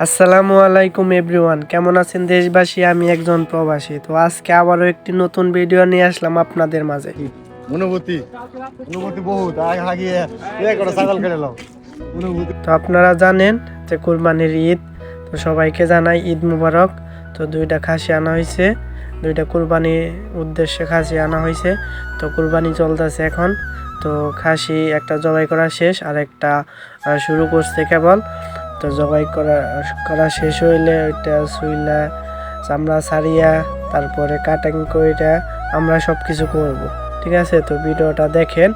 আসসালামু আলাইকুম এভরিওয়ান কেমন আছেন দেশবাসী? আমি একজন প্রবাসী। তো আজকে আবারও একটি নতুন ভিডিও নিয়ে আসলাম আপনাদের মাঝে। অনুভূতি অনুভূতি বহুত হাগিয়ে ছাগল কেটে তো আপনারা জানেন যে কুরবানির ঈদ তো সবাইকে জানাই ঈদ মুবারক। তো দুইটা খাসি আনা হয়েছে দুইটা কুরবানির উদ্দেশ্যে খাসি আনা হয়েছে তো কুরবানি চলতেছে এখন। তো খাসি একটা জবাই করা শেষ আর একটা শুরু করছে কেবল। তো জবাই করা করা শেষ হইলে ওইটা সুইলা, চামড়া সারিয়া তারপরে কাটিং কইরা আমরা সব কিছু করব। ঠিক আছে? তো ভিডিওটা দেখেন।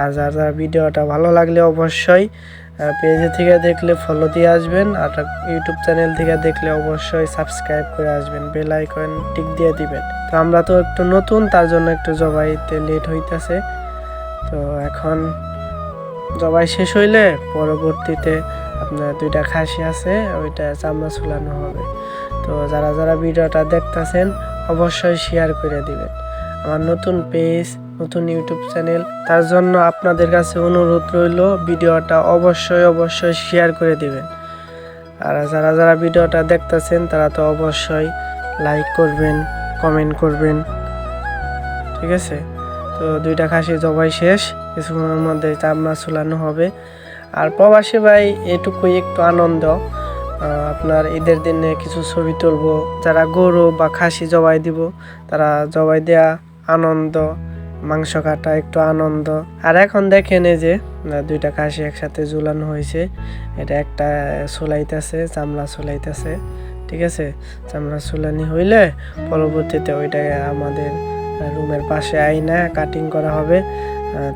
আর যার যার ভিডিওটা ভালো লাগলে অবশ্যই পেজে থেকে দেখলে ফলো দিয়ে আসবেন। আর ইউটিউব চ্যানেল থেকে দেখলে অবশ্যই সাবস্ক্রাইব করে আসবেন। বেল আইকন টিক দিয়ে দিবেন। তো আমরা তো একটু নতুন, তার জন্য একটু জবাইতে লেট হইতেছে। তো এখন জবাই শেষ হইলে পরবর্তীতে আপনার দুইটা খাসি আছে, ওইটা চামড়া ঝুলানো হবে। তো যারা যারা ভিডিওটা দেখতাছেন, অবশ্যই শেয়ার করে দিবেন। আমার নতুন পেজ নতুন ইউটিউব চ্যানেল তার জন্য আপনাদের কাছে অনুরোধ রইল, ভিডিওটা অবশ্যই অবশ্যই শেয়ার করে দিবেন। আর যারা যারা ভিডিওটা দেখতাছেন, তারা তো অবশ্যই লাইক করবেন কমেন্ট করবেন। ঠিক আছে? তো দুইটা খাসি জবাই শেষ, কিছুক্ষণের মধ্যে চামড়া চুলানো হবে। আর প্রবাসী ভাই, এটুকুই একটু আনন্দ। আপনার ঈদের দিনে কিছু ছবি তুলবো, যারা গরু বা খাসি জবাই দিব, তারা জবাই দেয়া আনন্দ, মাংস কাটা একটু আনন্দ। আর এখন দেখেন যে দুইটা খাসি একসাথে ঝুলানো হয়েছে। এটা একটা চুলাইতেছে চামড়া চুলাইতেছে ঠিক আছে? চামড়া সোলানি হইলে পরবর্তীতে ওইটা আমাদের রুমের পাশে আইনা কাটিং করা হবে।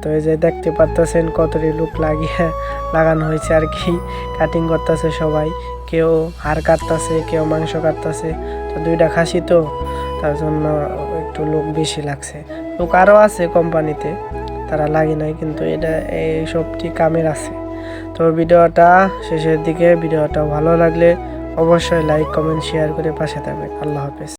তো এই যে দেখতে পারতেছেন কতটি লোক লাগিয়ে লাগানো হয়েছে আর কি। কাটিং করতেছে সবাই। কেউ হাড় কাটতেছে, কেউ মাংস কাটতেছে। তো দুইটা খাসি তো, তার জন্য একটু লোক বেশি লাগছে। লোক আরও আছে কোম্পানিতে, তারা লাগে নাই, কিন্তু এটা এই সবটি কামের আছে। তো ভিডিওটা শেষের দিকে, ভিডিওটা ভালো লাগলে অবশ্যই লাইক কমেন্ট শেয়ার করে পাশে থাকবেন। আল্লাহ হাফেজ।